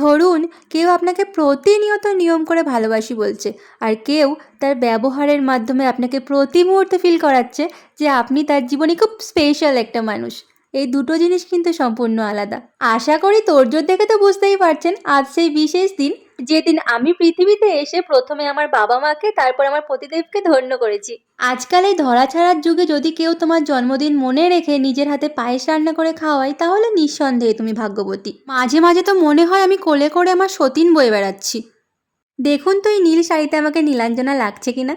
ধরুন, কেউ আপনাকে প্রতিনিয়ত নিয়ম করে ভালোবাসি বলছে, আর কেউ তার ব্যবহারের মাধ্যমে আপনাকে প্রতি মুহূর্তে ফিল করাচ্ছে যে আপনি তার জীবনে খুব স্পেশাল একটা মানুষ। এই দুটো জিনিস কিন্তু সম্পূর্ণ আলাদা। আশা করি তোর জোর দেখে তো বুঝতেই পারছেন, আজ সেই বিশেষ দিন যেদিন আমি পৃথিবীতে এসে প্রথমে আমার বাবা মাকে, তারপর আমার পতিদেবকে ধন্য করেছি। আজকাল এই ধরাছাড়ার যুগে যদি কেউ তোমার জন্মদিন মনে রেখে নিজের হাতে পায়েস রান্না করে খাওয়ায়, তাহলে নিঃসন্দেহে তুমি ভাগ্যবতী। মাঝে মাঝে তো মনে হয় আমি কোলে করে আমার সতীন বয়ে বেড়াচ্ছি। দেখুন তো এই নীল শাড়িতে আমাকে নীলাঞ্জনা লাগছে কিনা।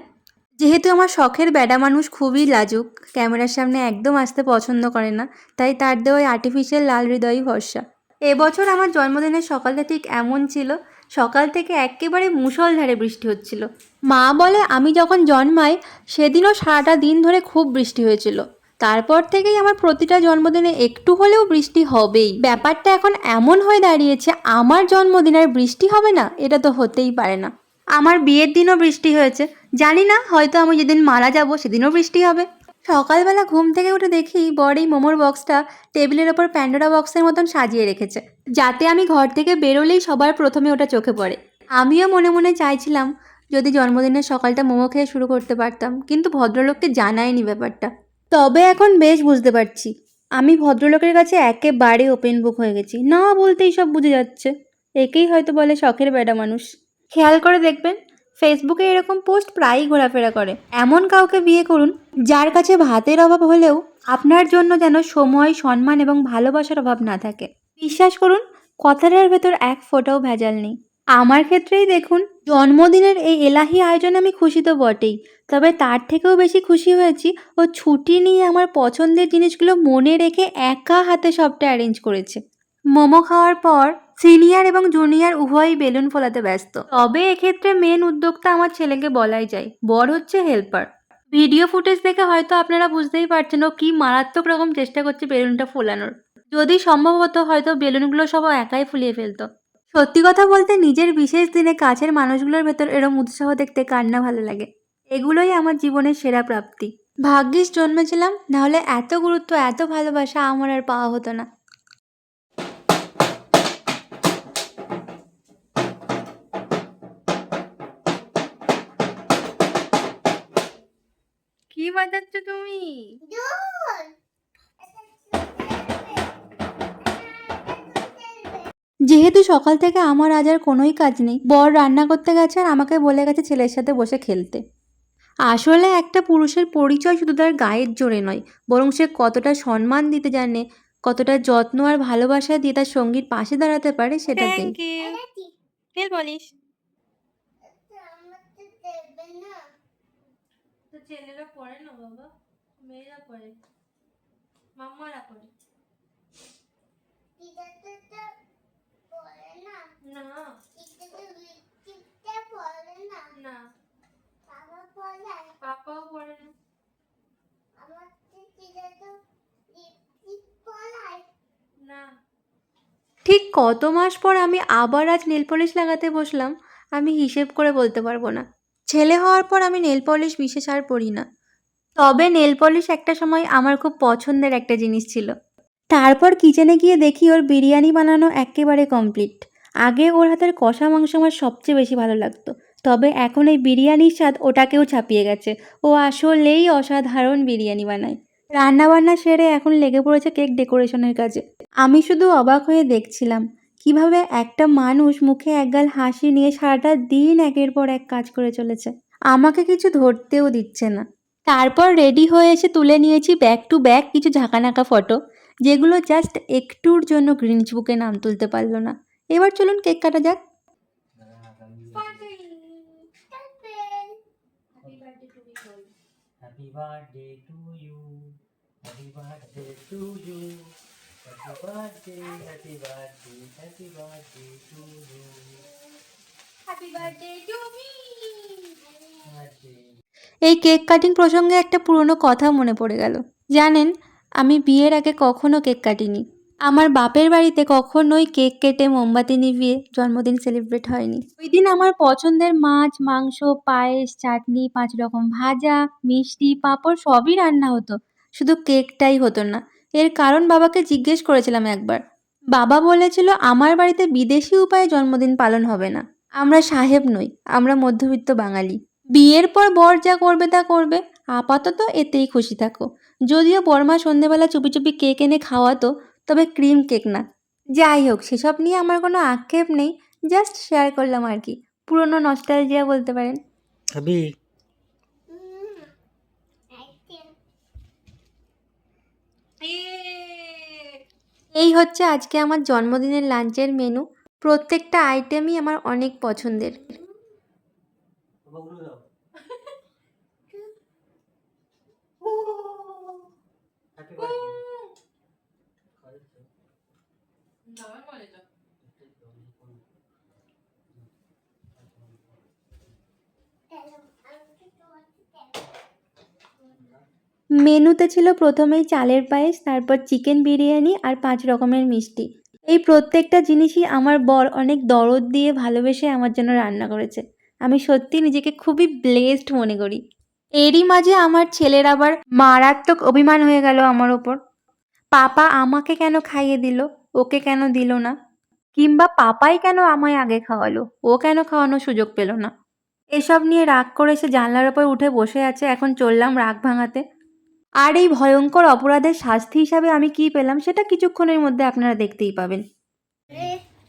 যেহেতু আমার শখের ব্যাডা মানুষ খুবই লাজুক, ক্যামেরার সামনে একদম আসতে পছন্দ করে না, তাই তার দেওয়া আর্টিফিশিয়াল লাল হৃদয়ই ভরসা। এবছর আমার জন্মদিনের সকালটা ঠিক এমন ছিল সকাল থেকে একেবারে মুষলধারে বৃষ্টি হচ্ছিল। মা বলে, আমি যখন জন্মাই, সেদিনও সারাটা দিন ধরে খুব বৃষ্টি হয়েছিল। তারপর থেকেই আমার প্রতিটা জন্মদিনে একটু হলেও বৃষ্টি হবেই। ব্যাপারটা এখন এমন হয়ে দাঁড়িয়েছে, আমার জন্মদিন আর বৃষ্টি হবে না, এটা তো হতেই পারে না। আমার বিয়ের দিনও বৃষ্টি হয়েছে। জানি না, হয়তো আমি যেদিন মারা যাব, সেদিনও বৃষ্টি হবে। সকালবেলা ঘুম থেকে উঠে দেখি বর এই মোমোর বক্সটা টেবিলের ওপর প্যান্ডোরা বক্সের মতন সাজিয়ে রেখেছে। যাতে আমি ঘর থেকে বেরোলেই সবার প্রথমে ওটা চোখে পড়ে। আমিও মনে মনে চাইছিলাম যদি জন্মদিনের সকালটা মোমো খেয়ে শুরু করতে পারতাম, কিন্তু ভদ্রলোককে জানায়নি ব্যাপারটা। তবে এখন বেশ বুঝতে পারছি। আমি ভদ্রলোকের কাছে একেবারে ওপেন বুক হয়ে গেছি। না বলতেই সব বুঝে যাচ্ছে। একেই হয়তো বলে শখের বেড়া মানুষ। খেয়াল করে দেখবেন, ফেসবুকে এরকম পোস্ট প্রায়ই ঘোরাফেরা করে। এমন কাউকে বিয়ে করুন, যার কাছে ভাতের অভাব হলেও আপনার জন্য যেন সময়, সম্মান এবং ভালোবাসার অভাব না থাকে। বিশ্বাস করুন, কথাটার ভেতর এক ফোঁটাও ভেজাল নেই। আমার ক্ষেত্রেই দেখুন, জন্মদিনের এই এলাহি আয়োজনে আমি খুশি তো বটেই, তবে তার থেকেও বেশি খুশি হয়েছি ও ছুটি নিয়ে আমার পছন্দের জিনিসগুলো মনে রেখে একা হাতে সবটা অ্যারেঞ্জ করেছে। মোমো খাওয়ার পর সিনিয়র এবং জুনিয়র উভয়ই বেলুন ফোলাতে ব্যস্ত। তবে এক্ষেত্রে মেন উদ্যোক্তা আমার ছেলেকে বলাই যায়, বর হচ্ছে হেল্পার ভিডিও ফুটেজ দেখে হয়তো আপনারা বুঝতেই পারছেন ও কি মারাত্মক রকম চেষ্টা করছে বেলুনটা ফোলানোর। যদি সম্ভব হতো, হয়তো বেলুনগুলো সব একাই ফুলিয়ে ফেলতো। সত্যি কথা বলতে, নিজের বিশেষ দিনে কাছের মানুষগুলোর ভেতর এরম উৎসাহ দেখতে কার না ভালো লাগে। এগুলোই আমার জীবনের সেরা প্রাপ্তি। ভাগ্যিস জন্মেছিলাম, নাহলে এত গুরুত্ব, এত ভালোবাসা আমার আর পাওয়া হতো না। কি বাজাচ্ছ তুমি? যেহেতু সকাল থেকে আমার আজ আর কোনোই কাজ নেই বর রান্না করতে গেছে আর আমাকে বলে গেছে ছেলের সাথে বসে খেলতে। আসলে একটা পুরুষের পরিচয় শুধু তার গায়ের জোরে নয় বরং সে কতটা সম্মান দিতে জানে কতটা যত্ন আর ভালোবাসা দিয়ে তার সঙ্গীর পাশে দাঁড়াতে পারে সেটাতেই থ্যাংক বলিস। ছেলেরা পড়ে না বাবা? মেয়েরা পড়ে? মাম্মারা পড়ে? না না পাপাও পড়ে না না ঠিক কত মাস পর আমি আবার আজ নেল পলিশ লাগাতে বসলাম আমি হিসেব করে বলতে পারব না। ছেলে হওয়ার পর আমি নেল পলিশ বিশেষ আর পড়ি না। তবে নেল পলিশ একটা সময় আমার খুব পছন্দের একটা জিনিস ছিল। তারপর কিচেনে গিয়ে দেখি ওর বিরিয়ানি বানানো একেবারে কমপ্লিট আগে ওর হাতের কষা মাংস আমার সবচেয়ে বেশি ভালো লাগতো। তবে এখন এই বিরিয়ানির স্বাদ ওটাকেও ছাপিয়ে গেছে। ও আসলেই অসাধারণ বিরিয়ানি বানায়। রান্নাবান্না সেরে এখন লেগে পড়েছে কেক ডেকোরেশনের কাজে। আমি শুধু অবাক হয়ে দেখছিলাম কীভাবে একটা মানুষ মুখে একগাল হাসি নিয়ে সারাটা দিন একের পর এক কাজ করে চলেছে। আমাকে কিছু ধরতেও দিচ্ছে না। তারপর রেডি হয়ে এসে তুলে নিয়েছি ব্যাক টু ব্যাক কিছু ঝাঁকানাকা ফটো। যেগুলো জাস্ট একটুর জন্য গ্রিনিচ বুকে নাম তুলতে পারল না। এবার চলুন কেক কাটা যাক। এই কেক কাটিং প্রসঙ্গে একটা পুরনো কথা মনে পড়ে গেল। জানেন আমি বিয়ের আগে কখনো কেক কাটিনি। আমার বাপের বাড়িতে কখনোই কেক কেটে মোমবাতি নিভিয়ে জন্মদিন সেলিব্রেট হয়নি। ওই দিন আমার পছন্দের মাছ, মাংস, পায়েস, চাটনি, পাঁচ রকম ভাজা, মিষ্টি, পাঁপড় সবই রান্না হতো। শুধু কেকটাই হতো না। এর কারণ বাবাকে জিজ্ঞেস করেছিলাম একবার। বাবা বলেছিল, আমার বাড়িতে বিদেশি উপায়ে জন্মদিন পালন হবে না। আমরা সাহেব নই, আমরা মধ্যবিত্ত বাঙালি। বিয়ের পর বর যা করবে তা করবে। আপাতত এতেই খুশি থাকো। যদিও বর্মা সন্ধেবেলা চুপি চুপি কেক এনে খাওয়াতো তবে ক্রিম কেক না। যাই হোক সেসব নিয়ে আমার কোনো আক্ষেপ নেই জাস্ট শেয়ার করলাম আর কি। পুরনো নস্টালজিয়া বলতে পারেন। খাবি এই হচ্ছে আজকে আমার জন্মদিনের লাঞ্চের মেনু। প্রত্যেকটা আইটেমই আমার অনেক পছন্দের। মেনুতে ছিল প্রথমেই চালের পায়েস, তারপর চিকেন বিরিয়ানি আর পাঁচ রকমের মিষ্টি। এই প্রত্যেকটা জিনিসই আমার বর অনেক দরদ দিয়ে ভালোবেসে আমার জন্য রান্না করেছে। আমি সত্যি নিজেকে খুবই ব্লেসড মনে করি। এরই মাঝে আমার ছেলের আবার মারাত্মক অভিমান হয়ে গেল আমার ওপর। পাপা আমাকে কেন খাইয়ে দিল? ওকে কেন দিল না? কিংবা পাপাই কেন আমায় আগে খাওয়ালো? ও কেন খাওয়ানোর সুযোগ পেল না? এসব নিয়ে রাগ করে সে জানলার ওপর উঠে বসে আছে এখন চললাম রাগ ভাঙাতে। আর এই ভয়ঙ্কর অপরাধের শাস্তি হিসাবে আমি কি পেলাম সেটা কিছুক্ষণের মধ্যে আপনারা দেখতেই পাবেন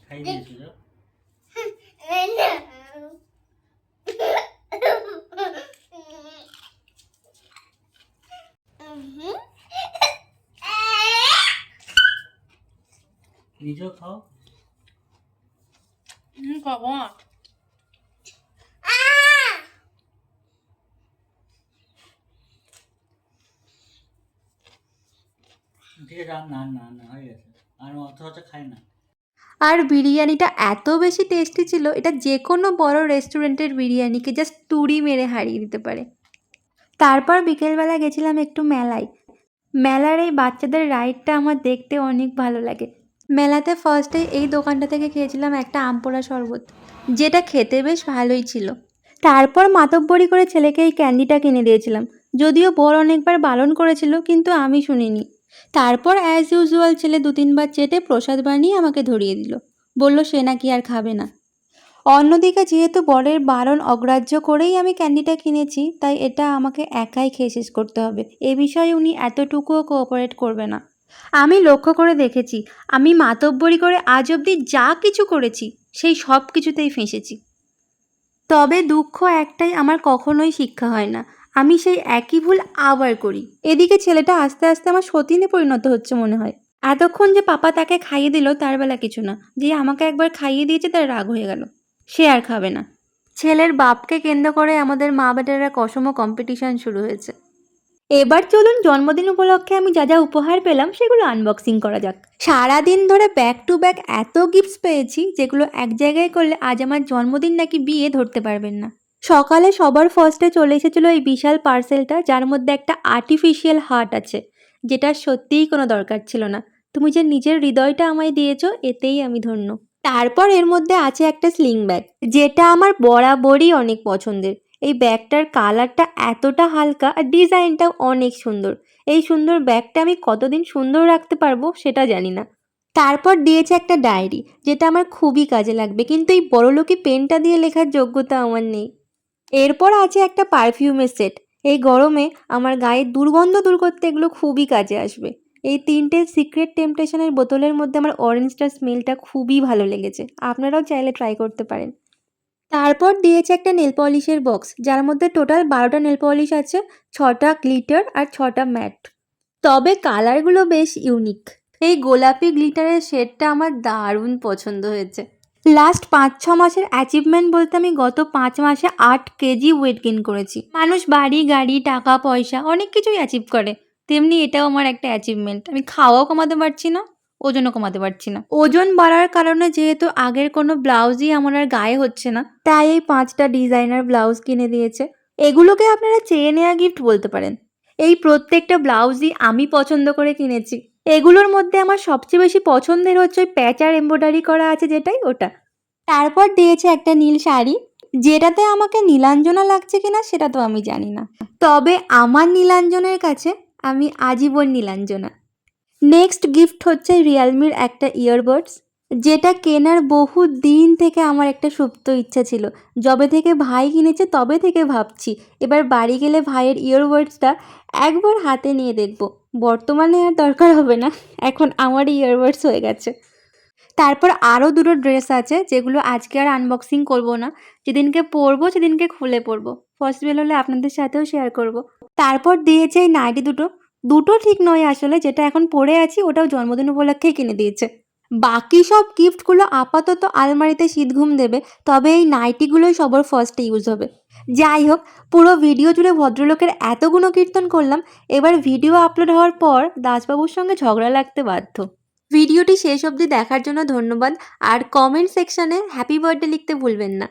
খাই দিয়েছি যাও নিজেও খাও। খাব না ঠিক আছে আর না না না হয়ে গেছে। আর অত অত খাই না। আর বিরিয়ানিটা এত বেশি টেস্টি ছিল এটা যে কোনো বড় রেস্টুরেন্টের বিরিয়ানিকে জাস্ট তুড়ি মেরে হারিয়ে দিতে পারে। তারপর বিকেলবেলা গেছিলাম একটু মেলায়। মেলার এই বাচ্চাদের রাইডটা আমার দেখতে অনেক ভালো লাগে। মেলাতে ফার্স্টে এই দোকানটা থেকে খেয়েছিলাম একটা আমপোড়া শরবত, যেটা খেতে বেশ ভালোই ছিল। তারপর মাতব্বরি করে ছেলেকে এই ক্যান্ডিটা কিনে দিয়েছিলাম। যদিও বর অনেকবার বারণ করেছিল, কিন্তু আমি শুনিনি। তারপর অ্যাজ ইউজুয়াল ছেলে দু তিনবার চেটে প্রসাদ বানিয়ে আমাকে ধরিয়ে দিল। বলল, সে নাকি আর খাবে না। অন্যদিকে যেহেতু বরের বারণ অগ্রাহ্য করেই আমি ক্যান্ডিটা কিনেছি, তাই এটা আমাকে একাই খেয়ে শেষ করতে হবে। এ বিষয়ে উনি এতটুকুও কোঅপারেট করবে না। আমি লক্ষ্য করে দেখেছি, আমি মাতব্বরি করে আজ অবধি যা কিছু করেছি, সেই সব কিছুতেই ফেঁসেছি। তবে দুঃখ একটাই আমার কখনোই শিক্ষা হয় না, আমি সেই একই ভুল আবার করি। এদিকে ছেলেটা আস্তে আস্তে আমার সতীনে পরিণত হচ্ছে মনে হয়। এতক্ষণ যে পাপা তাকে খাইয়ে দিল তার বেলা কিছু না, যে আমাকে একবার খাইয়ে দিয়েছে তার রাগ হয়ে গেল। সে আর খাবে না। ছেলের বাপকে কেন্দ্র করে আমাদের মা বেটারা কসম কম্পিটিশন শুরু হয়েছে। এবার চলুন জন্মদিন উপলক্ষে আমি যা যা উপহার পেলাম সেগুলো আনবক্সিং করা যাক। সারাদিন ধরে ব্যাক টু ব্যাক এত গিফটস পেয়েছি, যেগুলো এক জায়গায় করলে আজ আমার জন্মদিন নাকি বিয়ে ধরতে পারবেন না। সকালে সবার ফার্স্টে চলে এসেছিল এই বিশাল পার্সেলটা যার মধ্যে একটা আর্টিফিশিয়াল হার্ট আছে, যেটা সত্যিই কোনো দরকার ছিল না। তুমি যে নিজের হৃদয়টা আমায় দিয়েছ, এতেই আমি ধন্য। তারপর এর মধ্যে আছে একটা স্লিং ব্যাগ যেটা আমার বরাবরই অনেক পছন্দের। এই ব্যাগটার কালারটা এতটা হালকা আর ডিজাইনটাও অনেক সুন্দর। এই সুন্দর ব্যাগটা আমি কতদিন সুন্দর রাখতে পারব সেটা জানি না। তারপর দিয়েছে একটা ডায়েরি, যেটা আমার খুবই কাজে লাগবে, কিন্তু এই বড়লোকি পেনটা দিয়ে লেখার যোগ্যতা আমার নেই। এরপর আছে একটা পারফিউমের সেট। এই গরমে আমার গায়ে দুর্গন্ধ দূর করতে এগুলো খুবই কাজে আসবে। এই তিনটে সিক্রেট টেম্পটেশনের বোতলের মধ্যে আমার অরেঞ্জটার স্মেলটা খুবই ভালো লেগেছে। আপনারাও চাইলে ট্রাই করতে পারেন। তারপর দিয়েছে একটা নেল পলিশের বক্স যার মধ্যে টোটাল বারোটা নেল পলিশ আছে, ছটা গ্লিটার আর ছটা ম্যাট তবে কালারগুলো বেশ ইউনিক এই গোলাপি গ্লিটারের শেডটা আমার দারুণ পছন্দ হয়েছে। লাস্ট পাঁচ, ছ মাসের অ্যাচিভমেন্ট বলতে আমি গত পাঁচ মাসে আট কেজি ওয়েট গেইন করেছি। মানুষ বাড়ি, গাড়ি, টাকা, পয়সা অনেক কিছুই অ্যাচিভ করে। তেমনি এটাও আমার একটা অ্যাচিভমেন্ট আমি খাওয়াও কমাতে পারছি না। ওজনও কমাতে পারছি না। ওজন বাড়ার কারণে যেহেতু আগের কোনো ব্লাউজই আমার আর গায়ে হচ্ছে না, তাই এই পাঁচটা ডিজাইনার ব্লাউজ কিনে দিয়েছে। এগুলোকে আপনারা চেয়ে নেওয়া গিফট বলতে পারেন। এই প্রত্যেকটা ব্লাউজই আমি পছন্দ করে কিনেছি। এগুলোর মধ্যে আমার সবচেয়ে বেশি পছন্দের হচ্ছে ওই প্যাচার এমব্রয়ডারি করা আছে যেটাই ওটা। তারপর দিয়েছে একটা নীল শাড়ি, যেটাতে আমাকে নীলাঞ্জনা লাগছে কিনা সেটা তো আমি জানি না। তবে আমার নীলাঞ্জনের কাছে আমি আজীবন নীলাঞ্জনা। নেক্সট গিফট হচ্ছে রিয়েলমির একটা ইয়ারবাডস যেটা কেনার বহু দিন থেকে আমার একটা সুপ্ত ইচ্ছা ছিল। যবে থেকে ভাই কিনেছে, তবে থেকে ভাবছি, এবার বাড়ি গেলে ভাইয়ের ইয়ারবাডসটা একবার হাতে নিয়ে দেখব। বর্তমানে আর দরকার হবে না, এখন আমার ইয়ারবাডস হয়ে গেছে। তারপর আরও দুটো ড্রেস আছে, যেগুলো আজকে আর আনবক্সিং করব না। যেদিনকে পরবো, সেদিনকে খুলে পরবো। পসিবল হলে আপনাদের সাথেও শেয়ার করব। তারপর দিয়েছে এই নাইটি দুটো। দুটো ঠিক নয় আসলে, যেটা এখন পড়ে আছি ওটাও জন্মদিন উপলক্ষেই কিনে দিয়েছে। বাকি সব গিফটগুলো আপাতত আলমারিতে শীতঘুম দেবে, তবে এই নাইটিগুলোই সবার ফার্স্টে ইউজ হবে। যাই হোক, পুরো ভিডিও জুড়ে ভদ্রলোকের এত গুণকীর্তন করলাম, এবার ভিডিও আপলোড হওয়ার পর দাসবাবুর সঙ্গে ঝগড়া লাগতে বাধ্য। ভিডিওটি শেষ অবধি দেখার জন্য ধন্যবাদ, আর কমেন্ট সেকশনে হ্যাপি বার্থডে লিখতে ভুলবেন না।